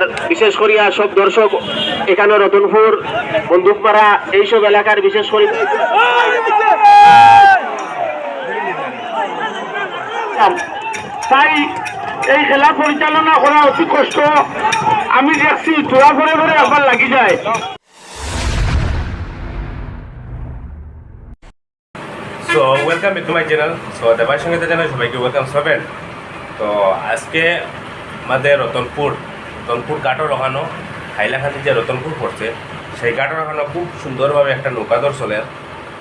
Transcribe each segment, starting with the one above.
আর বিশেষ করিয়া সব দর্শক, এখানে রতনপুর, বন্দুকপাড়া, এইসব এলাকার বিশেষ করে তাই এই খেলা পরিচালনা করা অতি কষ্ট। আমি দেখছি তোরা করে করে একবার লাগি যায়। So welcome to my channel so দেবার সঙ্গে জানাই সবাইকে ওয়েলকাম সবেন তো, আজকে আমাদের রতনপুর রতনপুর ঘাটও রহানো হাইলাখান্দি যে রতনপুর পড়ছে। সেই ঘাটও রহানো খুব সুন্দরভাবে একটা নৌকাদর চলে।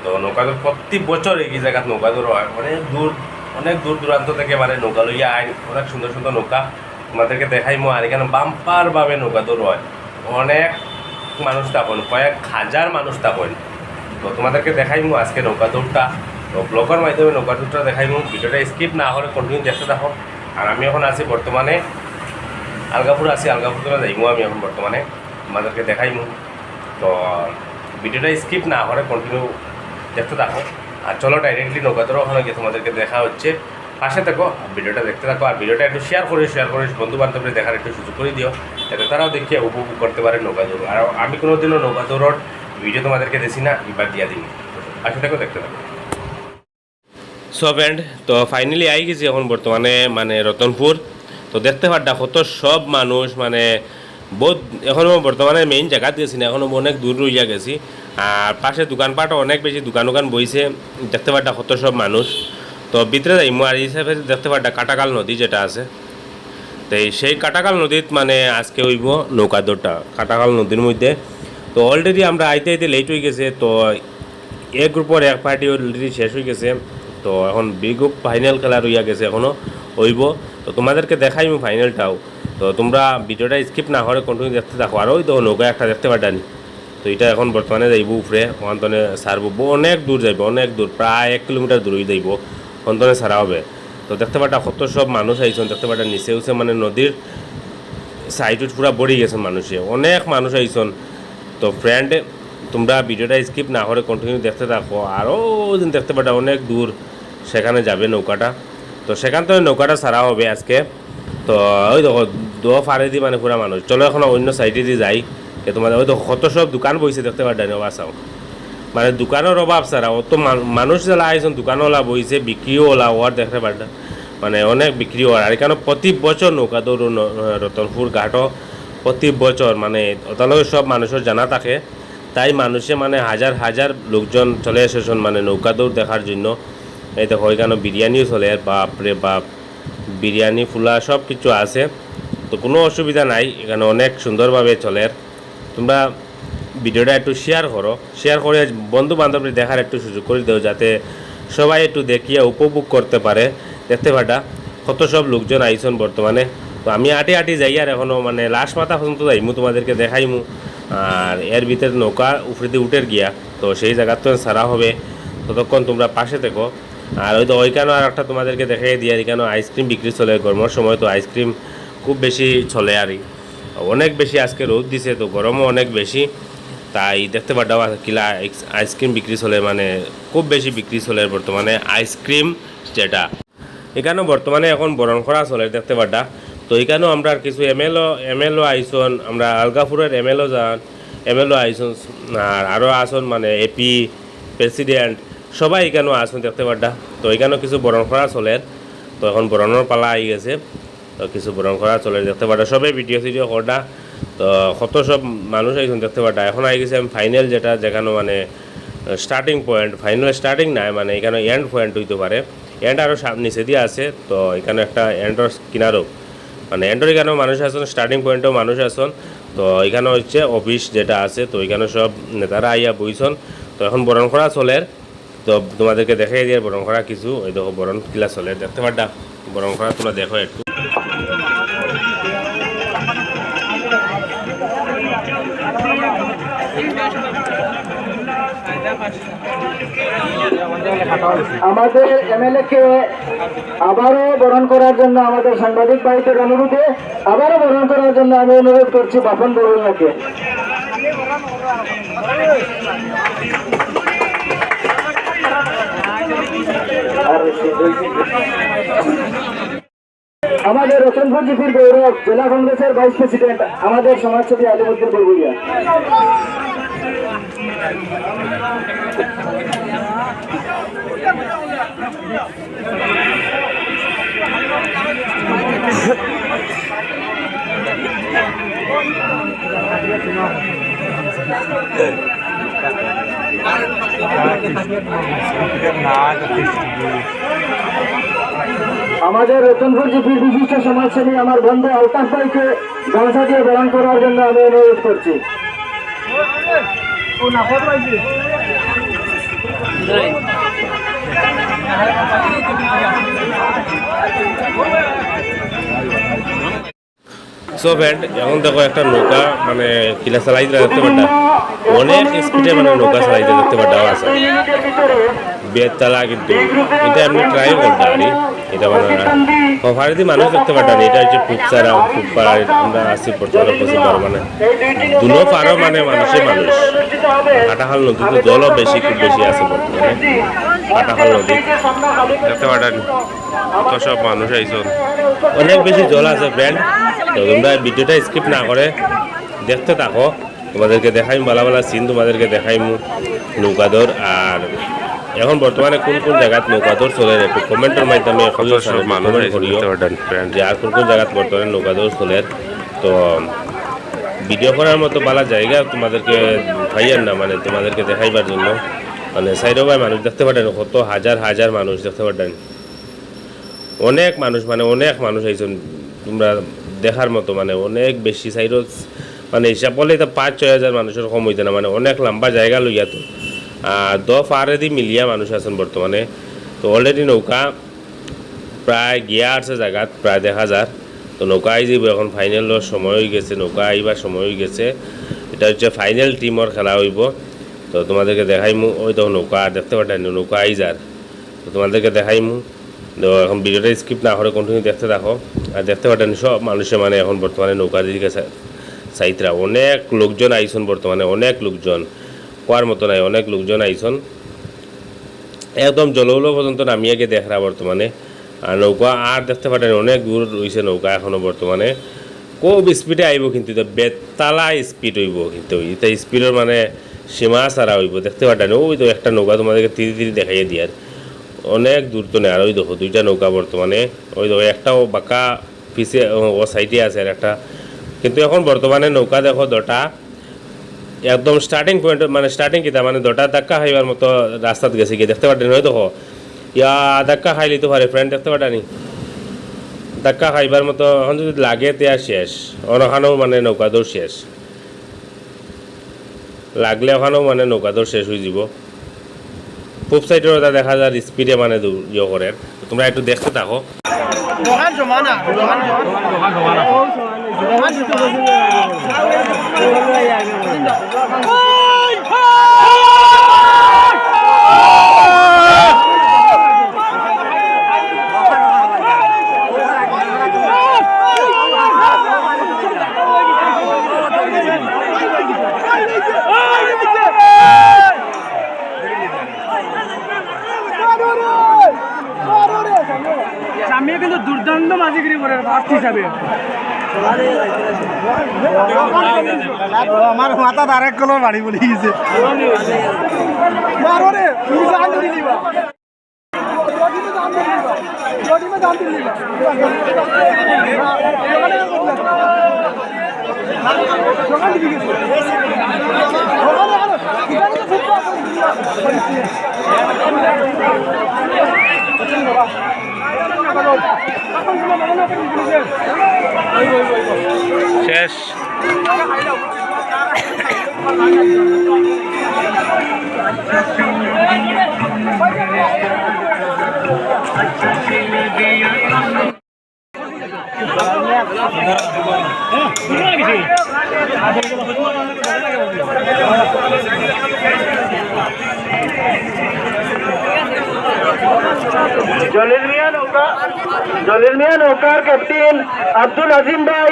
তো নৌকাদর প্রতি বছর এই জায়গাত নৌকাদর হয়। অনেক দূর অনেক দূর দূরান্ত থেকে মানে নৌকা লইয়া আইন অনেক সুন্দর সুন্দর নৌকা তোমাদেরকে দেখাইমো আর এখানে বাম্পারভাবে নৌকাদর হয়। অনেক মানুষ থাকুন কয়েক হাজার মানুষ থাকুন তো তোমাদেরকে দেখাইমু আজকে নৌকা দৌড়টা। তো ব্লগের মাধ্যমে নৌকা দৌড়টা দেখাইমু ভিডিওটা স্কিপ না হলে কন্টিনিউ দেখতে থাকো। আর আমি এখন আছি বর্তমানে আলগাপুর আছি আলগাপুর থেকে যাইমু আমি এখন বর্তমানে, তোমাদেরকে দেখাইমু। তো ভিডিওটা স্কিপ না হলে কন্টিনিউ দেখতে থাকো। আর চলো ডাইরেক্টলি নৌকা দৌড় ওখানে গিয়ে তোমাদেরকে দেখা হচ্ছে। পাশে থাকো, ভিডিওটা দেখতে থাকো। আর ভিডিওটা একটু শেয়ার করে শেয়ার করে বন্ধু বান্ধবদের দেখার একটু সুযোগ করে দিও, যাতে তারাও দেখিয়ে উপভোগ করতে পারে নৌকা দৌড় আর আমি কোনোদিনও নৌকা দৌড়র ভিডিও তোমাদেরকে দিছি না, এবার দিয়া দিই পাশে থাকো, দেখতে থাকো। সো ফ্রেন্ড তো ফাইনালি আই গেছি এখন বর্তমানে মানে রতনপুর। তো দেখতে পারটা কত সব মানুষ মানে বহুত এখনও বর্তমানে মেইন জায়গাত গেছি না এখনও অনেক দূর রইয়া গেছি। আর পাশে দোকানপাটও অনেক বেশি, দোকান দোকান বইছে। দেখতে পারটা কত সব মানুষ। তো ভিতরে যাইমু আর হিসাবে দেখতে পারটা কাটাকাল নদী যেটা আছে। তো সেই কাটাকাল নদীত মানে আজকে হইব নৌকা দৌড়টা কাটাকাল নদীর মধ্যে। তো অলরেডি আমরা আইতে আইতে লেট হয়ে গেছে, তো এক গ্রুপের এক পার্টি অলরেডি শেষ হয়ে গেছে। তো এখন বি গ্রুপ ফাইনাল খেলা রইয়া গেছে এখনও হইব। তো তোমাদেরকে দেখাই দেখাইমু ফাইনালটাও তো তোমরা ভিডিওটা স্কিপ না করে কন্টিনিউ দেখতে থাকো। আর ওই তো নৌকা একটা দেখতে পারটানি তো এটা এখন বর্তমানে যাইব উপরে, অন্তনে সারবো। অনেক দূর যাইব, অনেক দূর, প্রায় এক কিলোমিটার দূরই যাইব। অন্তনে সারা হবে। তো দেখতে পাটা কত সব মানুষ আইসন, দেখতে পাটা নিচে উচে মানে নদীর সাইডত পুরা বড়ি গেছেন মানুষে। অনেক মানুষ আইসন। তো ফ্রেন্ড তোমরা ভিডিওটা স্কিপ না করে কন্টিনিউ দেখতে থাকো। আরও দিন দেখতে পাটা অনেক দূর। সেখানে যাবে নৌকাটা। তো সেখান থেকে নৌকাটা সারা হবে আজকে। তো ওই দেখো দো ফারে দি মানে পুরা মানুষ চলো এখন অন্য সাইডে দিয়ে যাই। কে তোমাদের, ওই দেখো, কত সব দোকান বইছে, দেখতে পাটা বাসাও মানে দোকানের অভাব স্যার অত মান- মানুষ যারা আইসন দোকানওয়ালা বইছে বিক্রিও ওলা ওয়ার দেখতে পারটা মানে অনেক বিক্রি হওয়ার আর এখানে প্রতি বছর নৌকা দৌড় রতনপুর ঘাটও প্রতি বছর মানে ওতালকে সব মানুষের জানা থাকে। তাই মানুষে মানে হাজার হাজার লোকজন চলে এসেছেন মানে নৌকা দৌড় দেখার জন্য। এই দেখো এখানে বিরিয়ানিও চলে। বাপ রে বাপ, বিরিয়ানি, ফুলা সব কিছু আছে। তো কোনো অসুবিধা নাই, এখানে অনেক সুন্দরভাবে চলে। তোমরা ভিডিওটা একটু শেয়ার করো। শেয়ার করে বন্ধু বান্ধবী দেখার একটু সুযোগ করে দেও, যাতে সবাই একটু দেখিয়ে উপভোগ করতে পারে। দেখতে পাটা কত সব লোকজন আইসন বর্তমানে। তো আমি আটি আটি যাই আর এখনও মানে লাস্ট মাথা পর্যন্ত যাইমু, তোমাদেরকে দেখাইমু। আর এর ভিতরে নৌকা দিয়ে উঠে গিয়া, তো সেই জায়গার তো সারা হবে। ততক্ষণ তোমরা পাশে থেকো। আর ওই তো ওইখানেও আর একটা তোমাদেরকে দেখাই দিয়ে এখানেও আইসক্রিম বিক্রি চলে গরমের সময়, তো আইসক্রিম খুব বেশি চলে আর অনেক বেশি আজকে রোদ দিছে, তো গরমও অনেক বেশি। তাই দেখতে পাঠাও কিলা আইসক্রিম বিক্রি চলে মানে খুব বেশি বিক্রি চলে বর্তমানে আইসক্রিম যেটা। এখানেও বর্তমানে এখন বরণ করা চলে, দেখতে পাটা তো এখানেও আমরা আর কিছু এম এলও এম এলও আইসন, আমরা আলগাপুরের এম এলও যান এম এলও আইসন, আর আরও আসন মানে এপি প্রেসিডেন্ট সবাই এখানেও আসন দেখতে পাটা তো এখানেও কিছু বরণ করা চলে। তো এখন বরণের পালা আই গেছে। তো কিছু বরণ করা চলে দেখতে পাটা সবাই ভিডিও সিডিও করা তো কত সব মানুষ আইসন দেখতে পাটা এখন আই গেছে আমি ফাইনাল যেটা, যেখানে মানে স্টার্টিং পয়েন্ট ফাইনাল স্টার্টিং নাই মানে এখানে এন্ড পয়েন্ট হইতে পারে এন্ড আরও নিচে দিয়ে আছে। তো এখানে একটা এন্ডর কিনারও মানে এন্ডর এখানেও মানুষ আসুন স্টার্টিং পয়েন্টেও মানুষ আসুন তো এখানে হচ্ছে অফিস যেটা আছে। তো এখানে সব নেতারা আইয়া বইছন তো এখন বরণ করা চলে। তো তোমাদেরকে দেখাই দিয়ে বরং করা কিছু। ওই দেখো বরণ কিলা চলে। দেখতে পারটা বরণ করা তোমরা দেখো একটু। আমাদের এমএলএ কে আবারও বরণ করার জন্য আমাদের সাংবাদিক ভাইদের অনুরোধে আবারও বরণ করার জন্য আমি অনুরোধ করছি বাপন বড়ুয়াকে আমাদের রতনপুর জিপির গৌরব জেলা কংগ্রেসের ভাইস প্রেসিডেন্ট আমাদের সমাজসেবী আলিমুদ্দিন বরগুড়িয়া আমাদের রতনপুর জিপির বিশিষ্ট সমাজসেবী আমার বন্ধু আলতাফ ভাইকে গামছা দিয়ে বরণ করার জন্য আমি অনুরোধ করছি। সো ফ্রেন্ড এখন দেখো একটা নৌকা মানে কিলা চালাইতে দেখতে পারটা অনেক স্পিডে মানে নৌকা চালাইতে দেখতে পারটা আছে বেতলা কিন্তু, এটা এমনি ট্রাই করতে পারি এটা মানে সফারিতে মানুষ দেখতে পারটা এটা হচ্ছে ফুকসারা ফুকপাড়া আমরা আসি বর্তমানে পশ্চিম পারো মানে দুনো পারো মানে মানুষের মানুষ। কাটাখাল নদীতে জলও বেশি, খুব বেশি আছে বর্তমানে। কাটাখাল নদী দেখতে পারটা কত সব মানুষ আইসন অনেক বেশি জল আছে ফ্রেন্ড তো তোমরা ভিডিওটা স্কিপ না করে দেখতে থাকো তোমাদেরকে দেখাইম ভালো ভালো সিন তোমাদেরকে দেখাইম নৌকাদর আর এখন বর্তমানে কোন কোন জায়গাত নৌকাদর চলে একটু কমেন্টের মাধ্যমে যে আর কোন কোন জায়গাত বর্তমানে নৌকাদর চলে তো ভিডিও করার মতো ভালো জায়গা তোমাদেরকে পাইয়ার না মানে তোমাদেরকে দেখাইবার জন্য। মানে সাইডও ভাই মানুষ দেখতে পারেন, কত হাজার হাজার মানুষ দেখতে পারেন। অনেক মানুষ মানে অনেক মানুষ আইছেন তোমরা দেখার মতো মানে অনেক বেশি সাইডত মানে হিসাব করলে তো পাঁচ, ছয় হাজার মানুষের কম হইতে না মানে অনেক লম্বা জায়গা লইয়া তো। আর দ ফারেদি মিলিয়া মানুষ আছেন বর্তমানে। তো অলরেডি নৌকা প্রায় গিয়া আছে জায়গাত, প্রায় দেখা যার তো নৌকা আই যাব এখন ফাইনালের সময় হয়ে গেছে, নৌকা আইবার সময় হয়ে গেছে। এটা হচ্ছে ফাইনাল টিমর খেলা হইব। তো তোমাদেরকে দেখাইমু, ওই তো নৌকা দেখতে পাঠাই নৌকা আই যার। তো তোমাদেরকে দেখাইমু, তো এখন ভিডিওটা স্কিপ না করে কন্টিনিউ দেখতে থাকো। আর দেখতে পারেন সব মানুষে মানে এখন বর্তমানে নৌকার দিকে সাইতরা। অনেক লোকজন আইসন বর্তমানে, অনেক লোকজন। কোয়ার মতো নাই, অনেক লোকজন আইসন। একদম জলৌলো পর্যন্ত নামিয়ে গিয়ে দেখরা বর্তমানে। আর নৌকা, আর দেখতে পারেন অনেক দূর রয়েছে নৌকা এখনও বর্তমানে। খুব স্পিডে আইব কিন্তু বেতালা স্পিড হইব কিন্তু। এটা স্পিডের মানে সীমা ছাড়া হইব। দেখতে পারেন ওই তো একটা নৌকা তোমাদেরকে তিরি তিরি দেখাইয়ে দিয়ার অনেক দূর তো নেই। আর ওই দেখো, দুইটা নৌকা বর্তমানে। ওই দেখো একটাও বাঁকা পিছে ও সাইডে আছে আর একটা। কিন্তু এখন বর্তমানে নৌকা দেখো, দটা একদম স্টার্টিং পয়েন্ট মানে স্টার্টিং কিতা মানে দটা ধাক্কা খাইবার মতো রাস্তাত গেছে গিয়ে। দেখতে পারেন ওই দেখো, ইয়া, ধাক্কা খাইলি তো পারে ফ্রেন্ড দেখতে পাটানি ধাক্কা খাইবার মতো, এখন যদি লাগে তেয়া শেষ। অনখানেও মানে নৌকা দৌড় শেষ। লাগলে ওখানেও মানে নৌকাদর শেষ হয়ে যাব। পূব সাইডের ওটা দেখা যায় স্পিডে মানে ইয়ে করে তোমরা একটু দেখতে থাকো। দোকান জমানা দোকান সামনে কিন্তু দুর্দান্ত মাঝিগিরি করে ফার্স্ট হিসাবে আমার আরেক কলর বাড়ি বলে গেছে শেষ। নৌকা জলিল মিয়া, নৌকার ক্যাপ্টেন আব্দুল আজিম ভাই,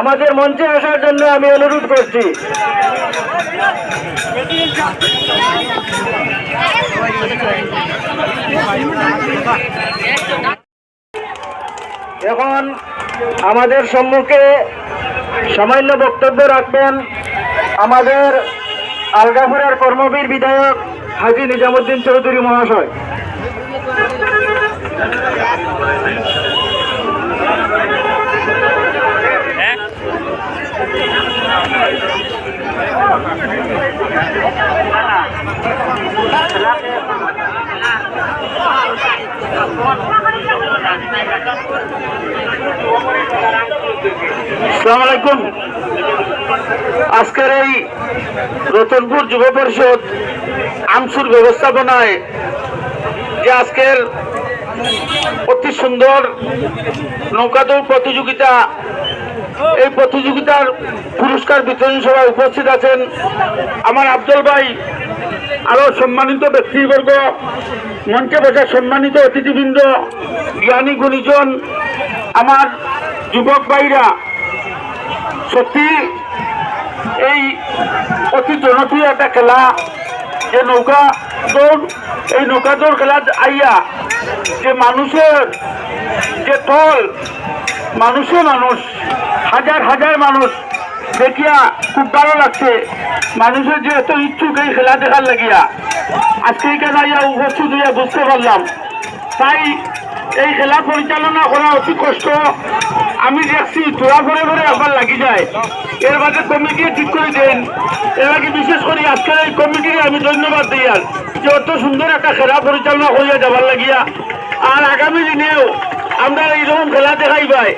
আমাদের মঞ্চে আসার জন্য আমি অনুরোধ করছি। এখন আমাদের সম্মুখে সামান্য বক্তব্য রাখবেন আমাদের আলগাপুরের কর্মবীর বিধায়ক হাজি নিজামুদ্দিন চৌধুরী মহাশয়। আলাইকুম। আজকের এই রতনপুর যুব পরিষদ আমসুর ব্যবস্থাপনায় যে আজকের অতি সুন্দর নৌকাদৌড় প্রতিযোগিতা এই প্রতিযোগিতার পুরস্কার বিতরণ সভায় উপস্থিত আছেন আমার আব্দুল ভাই আরও সম্মানিত ব্যক্তিবর্গ মঞ্চে বসা সম্মানিত অতিথিবৃন্দ, জ্ঞানী গুণীজন, আমার যুবক ভাইরা। সত্যি, এই অতি জনপ্রিয় একটা খেলা, যে নৌকা দৌড়, এই নৌকা দৌড় খেলা আইয়া যে মানুষের যে দল মানুষে মানুষ, হাজার হাজার মানুষ। দেখিয়া খুব ভালো লাগছে। মানুষের যে এত ইচ্ছুক এই খেলা দেখার লাগিয়া। আজকে এখানে আইয়া উপস্থিত হইয়া বুঝতে পারলাম। তাই এই খেলা পরিচালনা করা অতি কষ্ট। আমি দেখছি তোরা ঘরে ঘরে একবার লাগি যায়। এর বাদে কমিটি ঠিক করে দেন। এর বিশেষ করে আজকের এই কমিটিকে আমি ধন্যবাদ দিই আর যে অত সুন্দর একটা খেলা পরিচালনা করিয়া যাবার লাগিয়া। আর আগামী দিনেও আমরা এইরকম খেলা দেখাই পাই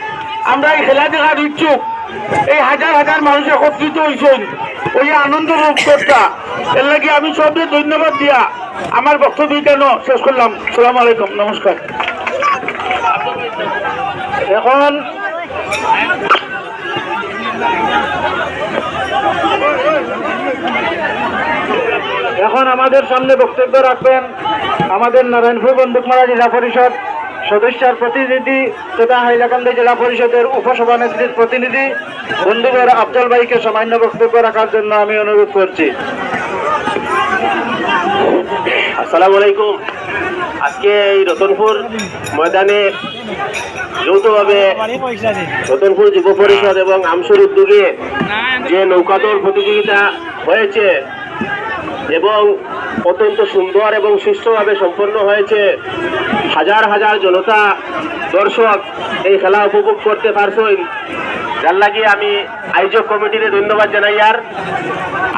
আমরা এই খেলা দেখার ইচ্ছুক এই হাজার হাজার মানুষ একত্রিত হয়েছেন ওই আনন্দ রূপ এর লাগে আমি সবকে ধন্যবাদ দিয়া আমার বক্তব্য কেন শেষ করলাম। সালাম আলাইকুম, নমস্কার। এখন এখন আমাদের সামনে বক্তব্য রাখবেন আমাদের নারায়ণপুর বন্দুকমারা জেলা পরিষদ। সদস্যের প্রতিনিধি তথা হাইলাকান্দি জেলা পরিষদের উপসভানেত্রীর প্রতিনিধি বন্ধুবর আফজল ভাইকে সামান্য বক্তব্য রাখার জন্য আমি অনুরোধ করছি। আসসালামু আলাইকুম। আজকে এই রতনপুর ময়দানে যৌথভাবে রতনপুর যুব পরিষদ এবং আমসুর উদ্যোগে যে নৌকাদৌড় প্রতিযোগিতা হয়েছে এবং অত্যন্ত সুন্দর এবং সুষ্ঠুভাবে সম্পন্ন হয়েছে। হাজার হাজার জনতা দর্শক এই খেলা উপভোগ করতে পারছেন। যার লাগে আমি আয়োজক কমিটিকে ধন্যবাদ জানাই। আর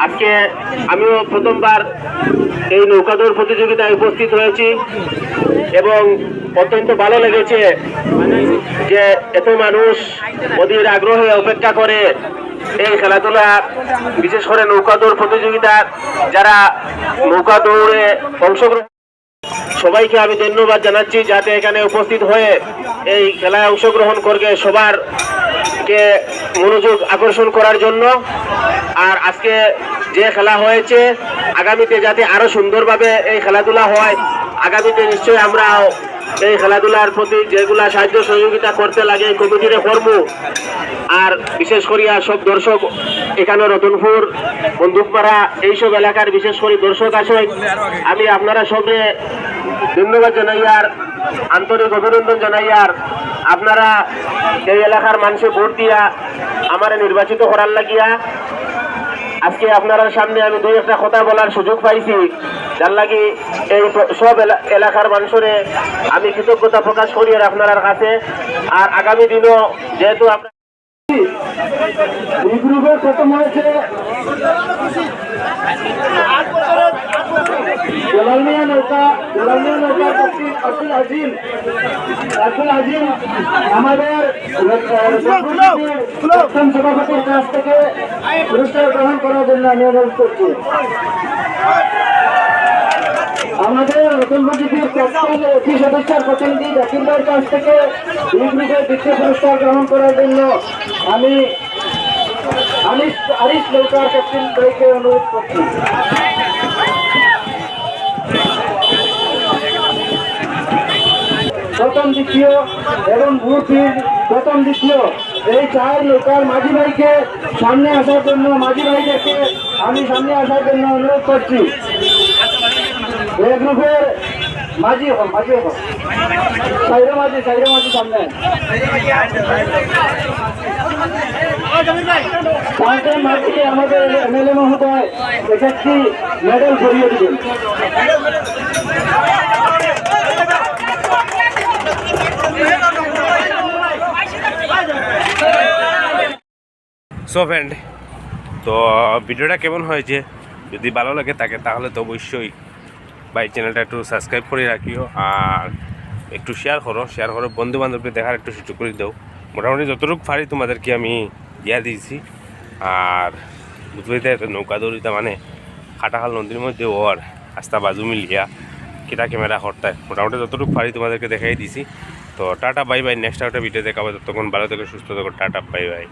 আজকে আমিও প্রথমবার এই নৌকাদৌড় প্রতিযোগিতায় উপস্থিত হয়েছি এবং অত্যন্ত ভালো লেগেছে যে এত মানুষ অধীর আগ্রহে অপেক্ষা করে এই খেলাধুলা, বিশেষ করে নৌকা দৌড় প্রতিযোগিতা যারা নৌকা দৌড়ে অংশগ্রহণ সবাইকে আমি ধন্যবাদ জানাচ্ছি যাতে এখানে উপস্থিত হয়ে এই খেলায় অংশগ্রহণ করবে সবার কে মনোযোগ আকর্ষণ করার জন্য। আর আজকে যে খেলা হয়েছে, আগামীতে যাতে আরও সুন্দরভাবে এই খেলাধুলা হয়, আগামীতে নিশ্চয়ই আমরা এই খেলাধুলার প্রতি যেগুলা সাহায্য সহযোগিতা করতে লাগে কমিটিরে কর্ম আর বিশেষ করিয়া সব দর্শক এখানে রতনপুর, বন্দুকপাড়া, এইসব এলাকার বিশেষ করে দর্শক আসে। আমি আপনারা সবে ধন্যবাদ জানাই আর আন্তরিক অভিনন্দন জানাই আর আপনারা এই এলাকার মানুষে ভোট দিয়া আমার নির্বাচিত করার লাগিয়া আজকে আপনার সামনে আমি দুই একটা কথা বলার সুযোগ পাইছি। যার লাগি এই সব এলা- এলাকার মানুষের আমি কৃতজ্ঞতা প্রকাশ করি আর আপনার কাছে। আর আগামী দিনও যেহেতু এই গ্রুপের প্রথম হয়েছে জলাল মিয়া নৌকা, জলাল মিয়া নৌকা আব্দুল আজিম আব্দুল আজিম আমাদের প্রথম সভাপতির কাছ থেকে পুরস্কার গ্রহণ করার জন্য আমি অনুরোধ করছি। আমাদের প্রথম অতি সদস্যের প্রতিনিধি জাকির কাছ থেকে এই গ্রুপের দ্বিতীয় পুরস্কার গ্রহণ করার জন্য আমি আনিস নৌকার ক্যাপ্টেন অনুরোধ করছি প্রথম দ্বিতীয় এবং ভূতির প্রথম দ্বিতীয় এই চার নৌকার মাঝি ভাইকে সামনে আসার জন্য মাঝি ভাইদেরকে আমি সামনে আসার জন্য অনুরোধ করছি এই গ্রুপের মাঝি হো মাঝি হো সাইরে মাঝি সাইরে মাঝি সামনে। আমাদের সো ফ্রেন্ড তো ভিডিওটা কেমন হয়েছে যদি ভালো লাগে থাকে তাহলে তো অবশ্যই ভাই চ্যানেলটা একটু সাবস্ক্রাইব করে রাখিও আর একটু শেয়ার করো শেয়ার করো বন্ধু বান্ধবকে দেখার একটু সুযোগ করে দাও। মোটামুটি যতটুকু পারি তোমাদেরকে আমি দিয়া দিয়েছি। আর বুঝতে নৌকা দৌড়িতে মানে খাটাখাল নদীর মধ্যে ওর আস্তা বাজু মিলিয়া কিটা ক্যামেরা করতে মোটামুটি যতটুকু পারি তোমাদেরকে দেখাই দিছি তো টাটা বাই বাই নেক্সট একটা ভিডিও দেখাবো। তখন ভালো থেকে, সুস্থ থাকো, টাটা বাই বাই